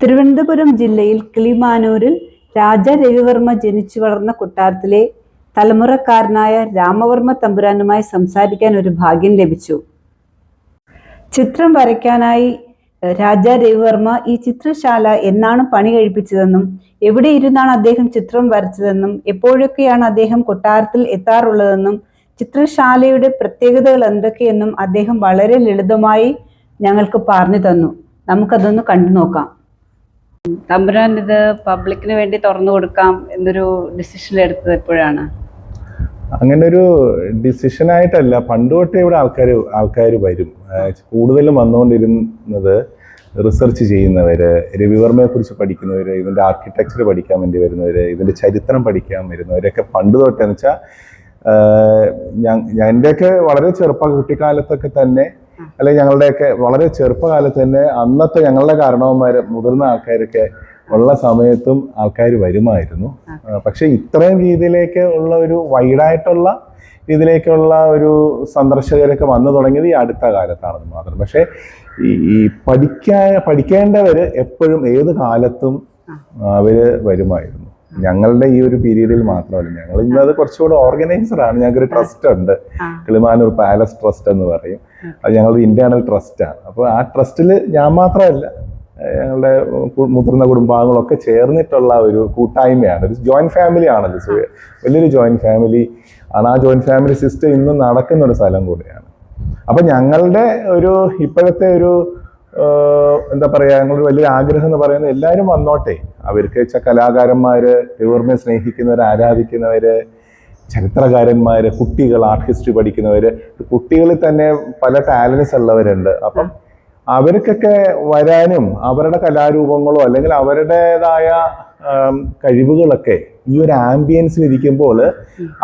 തിരുവനന്തപുരം ജില്ലയിൽ കിളിമാനൂരിൽ രാജ രവിവർമ്മ ജനിച്ചു വളർന്ന കൊട്ടാരത്തിലെ തലമുറക്കാരനായ രാമവർമ്മ തമ്പുരാനുമായി സംസാരിക്കാൻ ഒരു ഭാഗ്യം ലഭിച്ചു. ചിത്രം വരയ്ക്കാനായി രാജ രവിവർമ്മ ഈ ചിത്രശാല എന്നാണ് പണി കഴിപ്പിച്ചതെന്നും എവിടെ ഇരുന്നാണ് അദ്ദേഹം ചിത്രം വരച്ചതെന്നും എപ്പോഴൊക്കെയാണ് അദ്ദേഹം കൊട്ടാരത്തിൽ എത്താറുള്ളതെന്നും ചിത്രശാലയുടെ പ്രത്യേകതകൾ എന്തൊക്കെയെന്നും അദ്ദേഹം വളരെ ലളിതമായി ഞങ്ങൾക്ക് പറഞ്ഞു തന്നു. നമുക്കതൊന്ന് കണ്ടു നോക്കാം. തമ്പുരാൻ ഇത് പബ്ലിക്കിന് വേണ്ടി തുറന്നു കൊടുക്കാം എന്നൊരു ഡിസിഷൻ എടുത്തത് എപ്പോഴാണ്? അങ്ങനെ ഒരു ഡിസിഷൻ ആയിട്ടല്ല. പണ്ട് തൊട്ടേ ഇവിടെ ആൾക്കാർ ആൾക്കാർ വരും. കൂടുതലും വന്നുകൊണ്ടിരുന്നത് റിസർച്ച് ചെയ്യുന്നവർ രവിവർമ്മയെ കുറിച്ച് പഠിക്കുന്നവർ ഇതിന്റെ ആർക്കിടെക്ചർ പഠിക്കാൻ വേണ്ടി വരുന്നവർ ഇതിന്റെ ചരിത്രം പഠിക്കാൻ വരുന്നവരൊക്കെ പണ്ട് തൊട്ടേ എന്ന് വെച്ചാൽ എന്റെയൊക്കെ വളരെ ചെറുപ്പ കുട്ടിക്കാലത്തൊക്കെ തന്നെ അല്ലെങ്കിൽ ഞങ്ങളുടെയൊക്കെ വളരെ ചെറുപ്പകാലത്ത് തന്നെ അന്നത്തെ ഞങ്ങളുടെ കാരണവന്മാര് മുതിർന്ന ആൾക്കാരൊക്കെ ഉള്ള സമയത്തും ആൾക്കാർ വരുമായിരുന്നു. പക്ഷെ ഇത്രയും രീതിയിലേക്ക് ഉള്ള ഒരു വൈഡായിട്ടുള്ള ഇതിലേക്കുള്ള ഒരു സന്ദർശകരൊക്കെ വന്നു തുടങ്ങിയത് ഈ അടുത്ത കാലത്താണെന്ന് മാത്രം. പക്ഷേ ഈ ഈ പഠിക്കാൻ പഠിക്കേണ്ടവർ എപ്പോഴും ഏത് കാലത്തും അവർ വരുമായിരുന്നു. ഞങ്ങളുടെ ഈ ഒരു പീരീഡിൽ മാത്രമല്ല ഞങ്ങൾ ഇന്നത് കുറച്ചുകൂടെ ഓർഗനൈസർ ആണ്. ഞങ്ങൾക്ക് ഒരു ട്രസ്റ്റ് ഉണ്ട്. കിളിമാനൂർ പാലസ് ട്രസ്റ്റ് എന്ന് പറയും. അത് ഞങ്ങളുടെ ഇന്റേണൽ ട്രസ്റ്റ് ആണ്. അപ്പോൾ ആ ട്രസ്റ്റിൽ ഞാൻ മാത്രമല്ല ഞങ്ങളുടെ മുതിർന്ന കുടുംബാംഗങ്ങളൊക്കെ ചേർന്നിട്ടുള്ള ഒരു കൂട്ടായ്മയാണ്. ഒരു ജോയിന്റ് ഫാമിലി ആണല്ലോ വലിയൊരു ജോയിന്റ് ഫാമിലി ആണ്. ആ ജോയിന്റ് ഫാമിലി സിസ്റ്റം ഇന്നും നടക്കുന്ന ഒരു സ്ഥലം കൂടിയാണ്. അപ്പൊ ഞങ്ങളുടെ ഒരു ഇപ്പോഴത്തെ ഒരു എന്താ പറയുക ഞങ്ങളൊരു വലിയൊരു ആഗ്രഹം എന്ന് പറയുന്നത് എല്ലാവരും വന്നോട്ടെ. അവർക്ക് വെച്ചാൽ കലാകാരന്മാര് ഓർമ്മയെ സ്നേഹിക്കുന്നവർ ആരാധിക്കുന്നവര് ചരിത്രകാരന്മാര് കുട്ടികൾ ആർട്ട് ഹിസ്റ്ററി പഠിക്കുന്നവര് കുട്ടികളിൽ തന്നെ പല ടാലൻസ് ഉള്ളവരുണ്ട്. അപ്പം അവർക്കൊക്കെ വരാനും അവരുടെ കലാരൂപങ്ങളോ അല്ലെങ്കിൽ അവരുടേതായ കഴിവുകളൊക്കെ ഈ ഒരു ആംബിയൻസിൽ ഇരിക്കുമ്പോൾ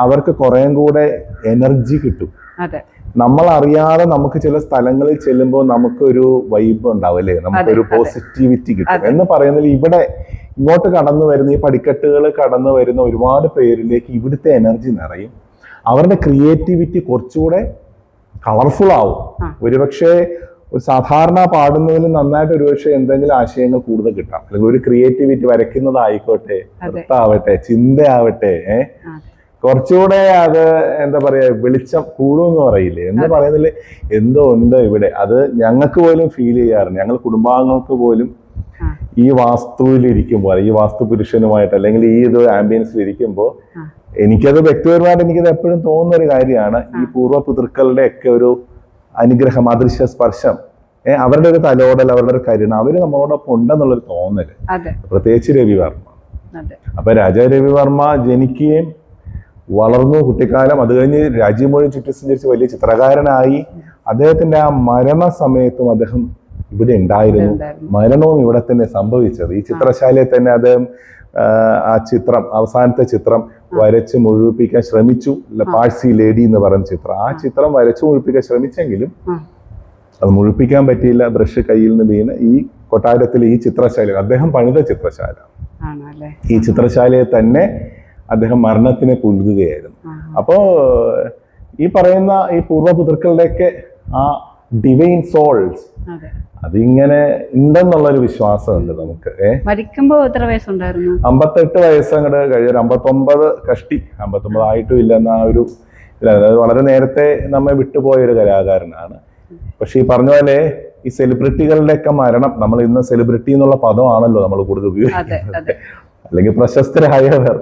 അവർക്ക് കുറേം കൂടെ എനർജി കിട്ടും. അതെ. നമ്മൾ അറിയാതെ നമുക്ക് ചില സ്ഥലങ്ങളിൽ ചെല്ലുമ്പോൾ നമുക്കൊരു വൈബ് ഉണ്ടാവും അല്ലേ? നമുക്കൊരു പോസിറ്റിവിറ്റി കിട്ടും. എന്ന് പറയുന്നതിൽ ഇവിടെ ഇങ്ങോട്ട് കടന്നു വരുന്ന ഈ പടിക്കെട്ടുകൾ കടന്നു വരുന്ന ഒരുപാട് പേരിലേക്ക് ഇവിടുത്തെ എനർജി നിറയും. അവരുടെ ക്രിയേറ്റിവിറ്റി കുറച്ചുകൂടെ കളർഫുൾ ആവും. ഒരുപക്ഷെ ഒരു സാധാരണ പാടുന്നതിൽ നന്നായിട്ട് ഒരുപക്ഷെ എന്തെങ്കിലും ആശയങ്ങൾ കൂടുതൽ കിട്ടാം. അല്ലെങ്കിൽ ഒരു ക്രിയേറ്റിവിറ്റി വരയ്ക്കുന്നതായിക്കോട്ടെ ആവട്ടെ ചിന്തയാവട്ടെ ഏഹ്. കുറച്ചുകൂടെ അത് എന്താ പറയാ വെളിച്ചം കൂടുമെന്ന് പറയില്ലേ? എന്ന് പറയുന്നില്ലേ പറയുന്നതിൽ എന്തോ ഉണ്ട് ഇവിടെ. അത് ഞങ്ങൾക്ക് പോലും ഫീൽ ചെയ്യാറുണ്ട് ഞങ്ങൾ കുടുംബാംഗങ്ങൾക്ക് പോലും. ഈ വാസ്തുവിൽ ഇരിക്കുമ്പോൾ ഈ വാസ്തു പുരുഷനുമായിട്ട് അല്ലെങ്കിൽ ഈ ഇത് ആംബിയൻസിൽ ഇരിക്കുമ്പോൾ. എനിക്കത് വ്യക്തിപരമായിട്ട് എനിക്കത് എപ്പോഴും തോന്നുന്ന ഒരു കാര്യമാണ്. ഈ പൂർവ പിതൃക്കളുടെ ഒക്കെ ഒരു അനുഗ്രഹം അദൃശ്യ സ്പർശം ഏഹ് അവരുടെ ഒരു തലോടൽ അവരുടെ ഒരു കരുണ അവർ നമ്മളോടൊപ്പം ഉണ്ടെന്നുള്ളൊരു തോന്നൽ. പ്രത്യേകിച്ച് രവിവർമ്മ. അപ്പൊ രാജാ രവിവർമ്മ ജനിക്കുകയും വളർന്നു കുട്ടിക്കാലം അത് കഴിഞ്ഞ് രാജ്യം മുഴുവൻ ചുറ്റി സഞ്ചരിച്ച് വലിയ ചിത്രകാരനായി അദ്ദേഹത്തിന്റെ ആ മരണ സമയത്തും അദ്ദേഹം ഇവിടെ ഉണ്ടായിരുന്നു. മരണവും ഇവിടെ തന്നെ സംഭവിച്ചത്. ഈ ചിത്രശാലയിൽ തന്നെ അദ്ദേഹം ആ, ചിത്രം അവസാനത്തെ ചിത്രം വരച്ച് മുഴുവിപ്പിക്കാൻ ശ്രമിച്ചു. പാഴ്സി ലേഡി എന്ന് പറയുന്ന ചിത്രം. ആ ചിത്രം വരച്ച് മുഴുവിപ്പിക്കാൻ ശ്രമിച്ചെങ്കിലും അത് മുഴുപ്പിക്കാൻ പറ്റിയില്ല. ബ്രഷ് കയ്യിൽ നിന്ന് വീണ് ഈ കൊട്ടാരത്തിലെ ഈ ചിത്രശാല അദ്ദേഹം പണിത ചിത്രശാല. ഈ ചിത്രശാലയെ തന്നെ അദ്ദേഹം മരണത്തിനെ പുൽകുകയായിരുന്നു. അപ്പോൾ അപ്പോ ഈ പറയുന്ന ഈ പൂർവപിതൃക്കളുടെയൊക്കെ ആ ഡിവൈൻ സോൾസ് അതെ. അതിങ്ങനെ ഉണ്ടെന്നുള്ളൊരു വിശ്വാസമുണ്ട് നമുക്ക് മരിക്കുമ്പോ എത്ര വയസ്സുണ്ടായിരുന്നു? അമ്പത്തെട്ട് വയസ്സങ്ങോട്ട് കഴിഞ്ഞ ഒരു അമ്പത്തൊമ്പത് കഷ്ടി അമ്പത്തൊമ്പത് ആയിട്ടും ഇല്ലെന്ന ആ ഒരു. വളരെ നേരത്തെ നമ്മെ വിട്ടുപോയ ഒരു കലാകാരനാണ്. പക്ഷെ ഈ പറഞ്ഞ പോലെ ഈ സെലിബ്രിറ്റികളുടെയൊക്കെ മരണം നമ്മൾ ഇന്ന് സെലിബ്രിറ്റി എന്നുള്ള പദമാണല്ലോ നമ്മൾ കൂടുതൽ ഉപയോഗിക്കുന്നത്. അല്ലെങ്കിൽ പ്രശസ്തരായവർ.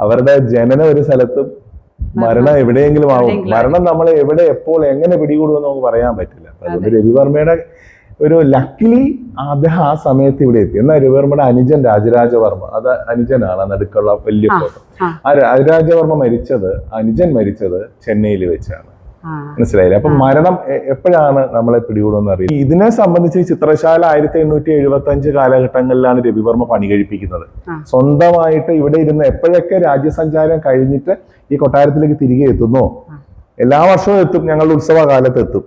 അവരുടെ ജനനം ഒരു സ്ഥലത്തും മരണം എവിടെയെങ്കിലും ആവും. മരണം നമ്മൾ എവിടെ എപ്പോൾ എങ്ങനെ പിടികൂടുമെന്ന് നമുക്ക് പറയാൻ പറ്റില്ല. അതുകൊണ്ട് രവിവർമ്മയുടെ ഒരു ലക്കിലി അദ്ദേഹം ആ സമയത്ത് ഇവിടെ എത്തി. എന്നാൽ രവിവർമ്മയുടെ അനുജൻ രാജരാജവർമ്മ. അത് അനുജനാണ് നടുക്കുള്ള വലിയ ഫോട്ടോ. ആ. രാജരാജവർമ്മ മരിച്ചത് അനുജൻ മരിച്ചത് ചെന്നൈയിൽ വെച്ചാണ്. മനസ്സിലായില്ലേ? അപ്പൊ മരണം എപ്പോഴാണ് നമ്മളെ പിടികൂടുമെന്ന് അറിയില്ല ഇതിനെ സംബന്ധിച്ച് ചിത്രശാല ആയിരത്തി എണ്ണൂറ്റി എഴുപത്തി അഞ്ച് കാലഘട്ടങ്ങളിലാണ് രവിവർമ്മ പണി കഴിപ്പിക്കുന്നത്. സ്വന്തമായിട്ട് ഇവിടെ ഇരുന്ന് എപ്പോഴൊക്കെ രാജ്യസഞ്ചാരം കഴിഞ്ഞിട്ട് ഈ കൊട്ടാരത്തിലേക്ക് തിരികെ എത്തുന്നു? എല്ലാ വർഷവും എത്തും ഞങ്ങളുടെ ഉത്സവ കാലത്ത് എത്തും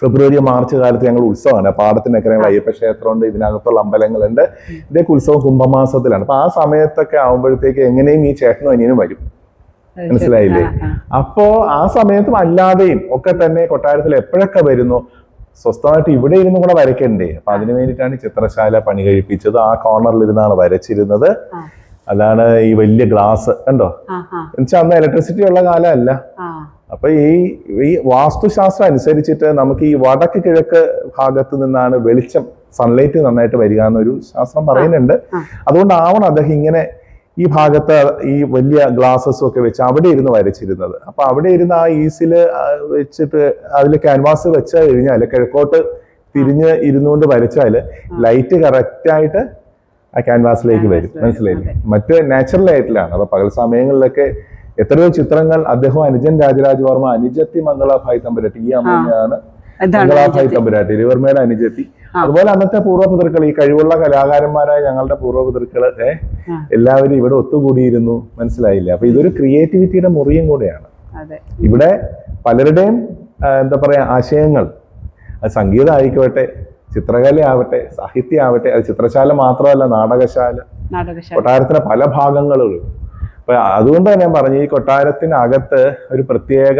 ഫെബ്രുവരി മാർച്ച് കാലത്ത് ഞങ്ങൾ ഉത്സവമാണ്. പാടത്തിനൊക്കെ ഞങ്ങൾ അയ്യപ്പ ക്ഷേത്രമുണ്ട് ഇതിനകത്തുള്ള അമ്പലങ്ങളുണ്ട്. ഇതൊക്കെ ഉത്സവം കുംഭമാസത്തിലാണ്. അപ്പൊ ആ സമയത്തൊക്കെ ആവുമ്പോഴത്തേക്ക് എങ്ങനെയും ഈ ചേട്ടനും അനിയനും വരും. മനസ്സിലായില്ലേ? അപ്പോ ആ സമയത്തും അല്ലാതെയും ഒക്കെ തന്നെ കൊട്ടാരത്തിൽ എപ്പോഴൊക്കെ വരുന്നു? സ്വസ്ഥമായിട്ട് ഇവിടെ ഇരുന്നും കൂടെ വരയ്ക്കണ്ടേ? അപ്പൊ അതിനു വേണ്ടിയിട്ടാണ് ചിത്രശാല പണി കഴിപ്പിച്ചത്. ആ കോർണറിൽ ഇരുന്നാണ് വരച്ചിരുന്നത്. അതാണ് ഈ വലിയ ഗ്ലാസ് കണ്ടോ? എന്നുവെച്ചാൽ അന്ന് ഇലക്ട്രിസിറ്റി ഉള്ള കാലമല്ല. അപ്പൊ ഈ ഈ വാസ്തുശാസ്ത്രം അനുസരിച്ചിട്ട് നമുക്ക് ഈ വടക്ക് കിഴക്ക് ഭാഗത്ത് നിന്നാണ് വെളിച്ചം സൺലൈറ്റ് നന്നായിട്ട് വരിക എന്നൊരു ശാസ്ത്രം പറയുന്നുണ്ട്. അതുകൊണ്ടാവണം അദ്ദേഹം ഇങ്ങനെ ഈ ഭാഗത്ത് ഈ വലിയ ഗ്ലാസസും ഒക്കെ വെച്ച് അവിടെ ഇരുന്ന് വരച്ചിരുന്നത്. അപ്പൊ അവിടെ ഇരുന്ന് ആ ഈസിൽ വെച്ചിട്ട് അതിൽ ക്യാൻവാസ് വെച്ച് കഴിഞ്ഞാൽ കിഴക്കോട്ട് തിരിഞ്ഞ് ഇരുന്നുകൊണ്ട് വരച്ചാൽ ലൈറ്റ് കറക്റ്റ് ആയിട്ട് ആ ക്യാൻവാസിലേക്ക് വരും. മനസ്സിലായില്ലേ? മറ്റ് നാച്ചുറൽ ലൈറ്റിലാണ് അപ്പൊ പകൽ സമയങ്ങളിലൊക്കെ എത്രയോ ചിത്രങ്ങൾ അദ്ദേഹം അനുജൻ രാജരാജവർമ്മ അനുജത്തി മംഗള ഭായ് തമ്പുരാട്ടി ഈ അമ്മയാണ് മംഗളാഭായ് തമ്പുരാട്ടി രവിവർമ്മയുടെ അനുജത്തി. അതുപോലെ അന്നത്തെ പൂർവപിതൃക്കൾ ഈ കഴിവുള്ള കലാകാരന്മാരായ ഞങ്ങളുടെ പൂർവപിതൃക്കൾ എല്ലാവരും ഇവിടെ ഒത്തുകൂടിയിരുന്നു. മനസ്സിലായില്ല. അപ്പൊ ഇതൊരു ക്രിയേറ്റിവിറ്റിയുടെ മുറിയും കൂടെയാണ്. ഇവിടെ പലരുടെയും എന്താ പറയാ ആശയങ്ങൾ. അത് സംഗീതം ആയിക്കോട്ടെ ചിത്രകല ആവട്ടെ സാഹിത്യം ആവട്ടെ അത് ചിത്രശാല മാത്രമല്ല നാടകശാല. കൊട്ടാരത്തിന്റെ കൊട്ടാരത്തിന് പല ഭാഗങ്ങളും. അപ്പൊ അതുകൊണ്ട് തന്നെ ഞാൻ പറഞ്ഞു ഈ കൊട്ടാരത്തിനകത്ത് ഒരു പ്രത്യേക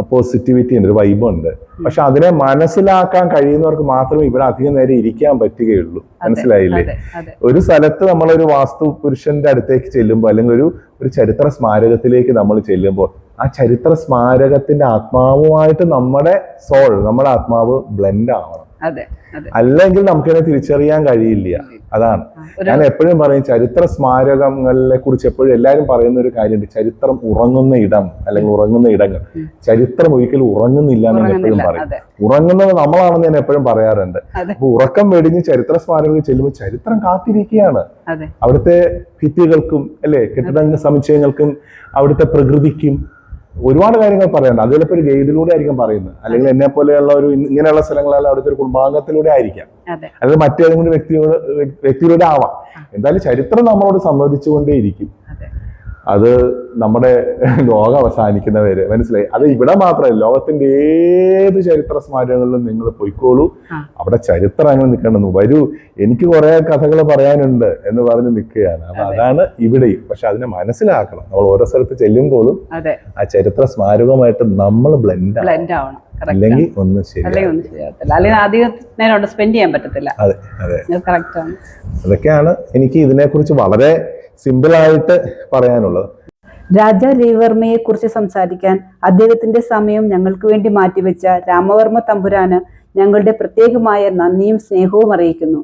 പോസിറ്റിവിറ്റി ഉണ്ട് ഒരു വൈബുണ്ട് പക്ഷെ അതിനെ മനസ്സിലാക്കാൻ കഴിയുന്നവർക്ക് മാത്രമേ ഇവിടെ അധികം നേരം ഇരിക്കാൻ പറ്റുകയുള്ളൂ. മനസ്സിലായില്ലേ? ഒരു സ്ഥലത്ത് നമ്മളൊരു വാസ്തു പുരുഷന്റെ അടുത്തേക്ക് ചെല്ലുമ്പോൾ അല്ലെങ്കിൽ ഒരു ഒരു ചരിത്ര സ്മാരകത്തിലേക്ക് നമ്മൾ ചെല്ലുമ്പോൾ ആ ചരിത്ര സ്മാരകത്തിന്റെ ആത്മാവുമായിട്ട് നമ്മുടെ സോൾ നമ്മുടെ ആത്മാവ് ബ്ലെൻഡ് ആവണം. അല്ലെങ്കിൽ നമുക്കതിനെ തിരിച്ചറിയാൻ കഴിയില്ല. അതാണ്. ഞാൻ എപ്പോഴും പറയും ചരിത്ര സ്മാരകങ്ങളെ കുറിച്ച് എപ്പോഴും എല്ലാവരും പറയുന്ന ഒരു കാര്യമുണ്ട് ചരിത്രം ഉറങ്ങുന്ന ഇടം അല്ലെങ്കിൽ ഉറങ്ങുന്ന ഇടങ്ങൾ. ചരിത്രം ഒരിക്കലും ഉറങ്ങുന്നില്ല എന്ന് ഞാൻ എപ്പോഴും പറയും. ഉറങ്ങുന്നത് നമ്മളാണെന്ന് ഞാൻ എപ്പോഴും പറയാറുണ്ട്. അപ്പൊ ഉറക്കം വെടിഞ്ഞ് ചരിത്ര സ്മാരകങ്ങളിൽ ചെല്ലുമ്പോൾ ചരിത്രം കാത്തിരിക്കുകയാണ്. അവിടുത്തെ ഭിത്തികൾക്കും അല്ലെ കെട്ടിട സമുച്ചയങ്ങൾക്കും അവിടുത്തെ പ്രകൃതിക്കും ഒരുപാട് കാര്യങ്ങൾ പറയാനുണ്ട്. അത് ചിലപ്പോൾ ഒരു ഗൈഡിലൂടെ ആയിരിക്കും പറയുന്നത്. അല്ലെങ്കിൽ എന്നെ പോലെയുള്ള ഒരു ഇങ്ങനെയുള്ള സ്ഥലങ്ങളെല്ലാം അവിടുത്തെ ഒരു കുടുംബാംഗത്തിലൂടെ ആയിരിക്കാം. അല്ലെങ്കിൽ മറ്റേതെങ്കിലും വ്യക്തിയോട് വ്യക്തിയിലൂടെ ആവാം. എന്തായാലും ചരിത്രം നമ്മളോട് സംവദിച്ചുകൊണ്ടേയിരിക്കും. അതെ നമ്മുടെ ലോകം അവസാനിക്കുന്നവര്. മനസ്സിലായി? അത് ഇവിടെ മാത്രമല്ല ലോകത്തിന്റെ ഏത് ചരിത്ര സ്മാരകങ്ങളിലും നിങ്ങൾ പൊയ്ക്കോളൂ. അവിടെ ചരിത്രം അങ്ങനെ നിൽക്കണമെന്ന് വരൂ എനിക്ക് കുറെ കഥകൾ പറയാനുണ്ട് എന്ന് പറഞ്ഞ് നിൽക്കുകയാണ്. അപ്പൊ അതാണ് ഇവിടെയും. പക്ഷെ അതിനെ മനസ്സിലാക്കണം. നമ്മൾ ഓരോ സ്ഥലത്ത് ചെല്ലുമ്പോഴും ആ ചരിത്ര സ്മാരകമായിട്ട് നമ്മൾ ബ്ലെൻഡ് ബ്ലെൻഡ് ആവണം. അല്ലെങ്കിൽ ഒന്നും ശരി അല്ലെങ്കിൽ ഒന്നും ശരിയാവത്തില്ല. അധികം നേരം സ്പെൻഡ് ചെയ്യാൻ പറ്റത്തില്ല. അതെ അതെ. അതൊക്കെയാണ് എനിക്ക് ഇതിനെക്കുറിച്ച് വളരെ സിമ്പിളായിട്ട് പറയാനുള്ളത്. രാജ രവിവർമ്മയെ കുറിച്ച് സംസാരിക്കാൻ അദ്ദേഹത്തിന്റെ സമയം ഞങ്ങൾക്ക് വേണ്ടി മാറ്റിവെച്ച രാമവർമ്മ തമ്പുരാന് ഞങ്ങളുടെ പ്രത്യേകമായ നന്ദിയും സ്നേഹവും അറിയിക്കുന്നു.